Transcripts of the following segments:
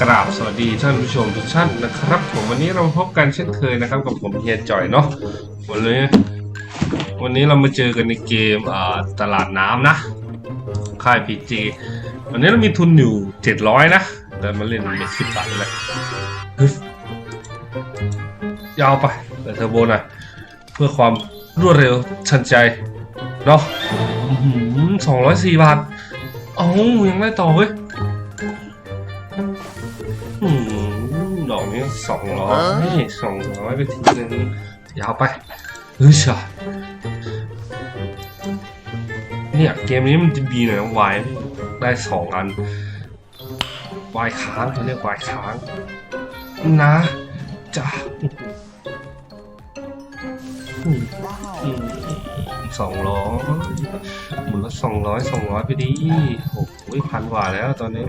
กราบสวัสดีท่านผู้ชมทุกท่านนะครับ ผมวันนี้เราพบกันเช่นเคยนะครับกับผมเฮียจ่อยเนาะวันนี้วันนี้เรามาเจอกันในเกมตลาดน้ำนะ ค่ายพีจีวันนี้เรามีทุนอยู่เจ็ดร้อยนะแต่มาเล่นเม็ดสิบบาทเลยยาวไปแต่เทอร์โบหน่อยเพื่อความรวดเร็วทันใจเนาะสองร้อยสี่บาทเอ้ายังได้ต่อเว้ย อืมดอกนี้สองร้อยสองร้อยไปทีนึงยาวไปเฮ้ยชาเนี่ยเกมนี้มันจะดีหน่อยวายได้สองอันวายค้างเขาเรียกวายค้าง นะจ้าสองร้อยหมุนละสองร้อยสองร้อยไปดีโอ้โหพันกว่าแล้วตอนนี้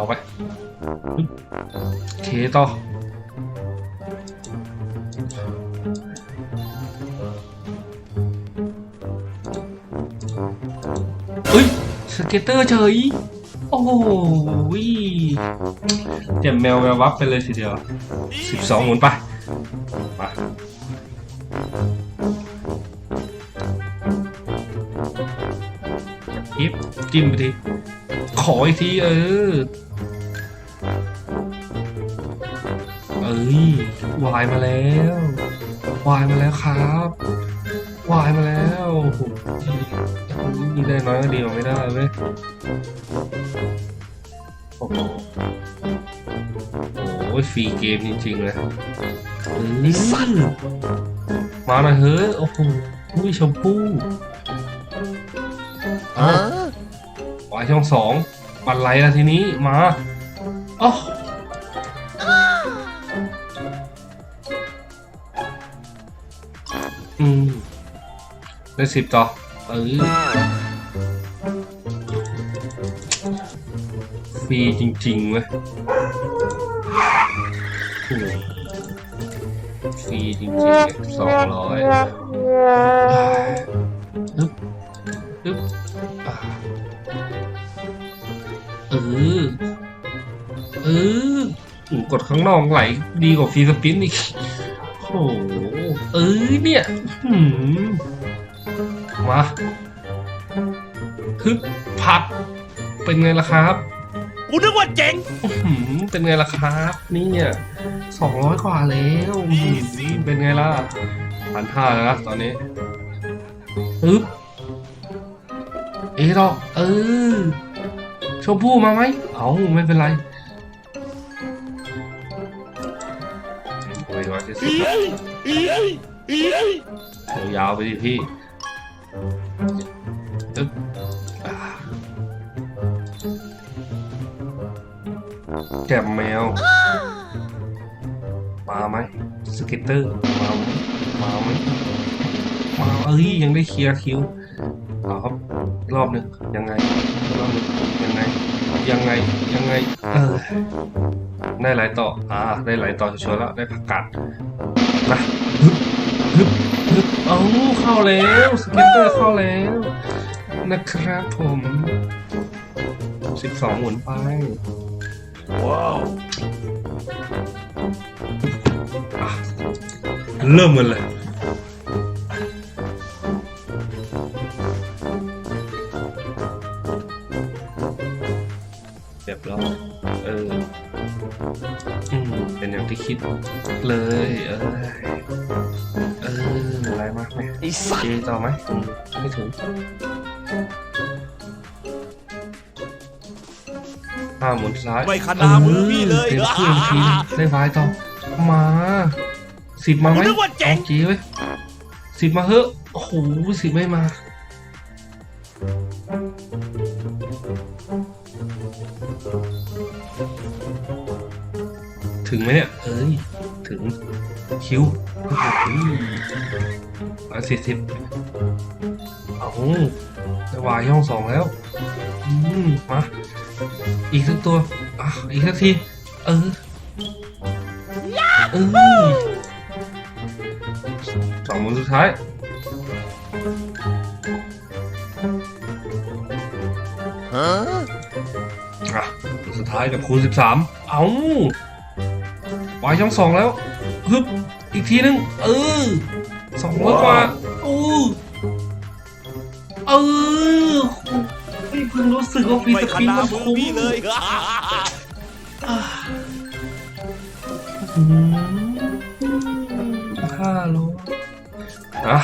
ยาไปเคต่อเฮ้ย สเก็ตเตอร์เฉย โอ้โหเจ็บแมวแวววับไปเลยทีเดียวสิบสองหมุนไปมายิบจิ้มไปทีขออีกทีเออ อ้ยวายมาแล้ววายมาแล้วครับวายมาแล้วโอ้โหยิงได้น้อยก็ดีกว่าไม่ได้เว้ยโอ้โหโอ้ยฟรีเกมจริงๆเลยเออมาหน่อยเฮ้ยโอ้โหอุ้ยชมพู่เอวายช่องสองปันไรละทีนี้มาอ๋อ อืมได้สิบต่อเออฟรีจริงๆเว้ยฟรีจริงๆสองร้อยอึ๊บอึ๊บเออเออกดข้างนอกไหลดีกว่าฟรีสปินอีก โอ้โหเออเนี่ยหืมมาฮึบพัดเป็นไงล่ะครับกูนึกว่าเจ๋งหืมเป็นไงล่ะครับเนี่ยสองร้อยกว่าแล้วหืมเป็นไงล่ะพันห้าแล้วนะตอนนี้ฮึบเอดอกเออชมพู่มาไหม เอาไม่เป็นไร อ้ยร้อยเจ็ดสิบยาวไปดิพี่ตึ๊บอ่าแกบแมว มาไหมสเก็ตเตอร์ มาไหมมาไหมมาเอ้ยยังได้เคลียร์คิวเอครับ รอบหนึ่งยังไงรอบหนึ่งยังไง ยังไงยังไงเออได้หลายต่ออ่าได้หลายต่อชัวร์แล้วได้ผักกาดนะฮึบฮึบฮึบเอาเข้าแล้วสเก็ตเตอร์เข้าแล้วนะครับผมสิบสองหมุนไปว้าวอะเริ่มกันเลยเรีย เป็นอย่างที่คิดเลย เออเอออะไรมากไหมไอ้สัตเจว์ต่อไหมอืมไม่ถึงห้าหมุนซ้ายไม่ขนามือพี่เลยเต็มเครื่องทีได้ไฟต่อมาสิบมาไหมกูนึกว่าเจ๋งเอาจีไว้ยสิบมาเฮ้อะโอ้โหสิบไม่มา ถึงไหมเนี่ย เอ้ย ถึงคิวโอ้โหร้อยสี่สิบเอาได้วายช่องสองแล้ว อืม มา อีกสักตัว อะ อีกสักที เออ เออสองหมุนสุดท้ายอะตัวสุดท้ายกับคูณสิบสาม เอ้า วายช่องสองแล้วฮึบอีกทีนึงเออสองร้อยกว่าอู้เออไม่เพิ่งรู้สึกว่าฟรีไม่สขปินนามัดนมือคุ้มพี่เลยห้าโลอะ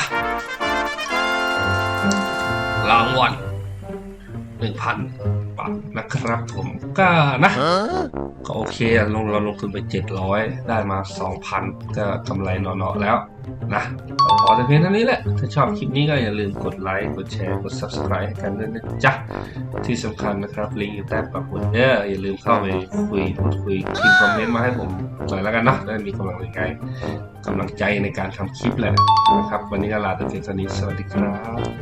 รางวัลหนึ่งพันบาทนะครับผมก็นะ ก็โอเคลงเราลงทุนไป 700 ได้มา 2,000 ก็กำไรหนอๆแล้วนะขอแต่เพียงเท่านี้แหละ ถ้าชอบคลิปนี้ก็อย่าลืมกดไลค์กดแชร์กด Subscribe ให้กันด้วยนะจ๊ะ ที่สำคัญนะครับลิงก์อยู่ใต้ปักหมุดเด้ออย่าลืมเข้าไปคุยพูดคุยพิมพ์คอมเมนต์มาให้ผมหน่อยแล้วกันเนาะได้มีกำลังใจกำลังใจในการทำคลิปแหละนะครับ วันนี้ก็ลาไปเพียงเท่านี้สวัสดีครับ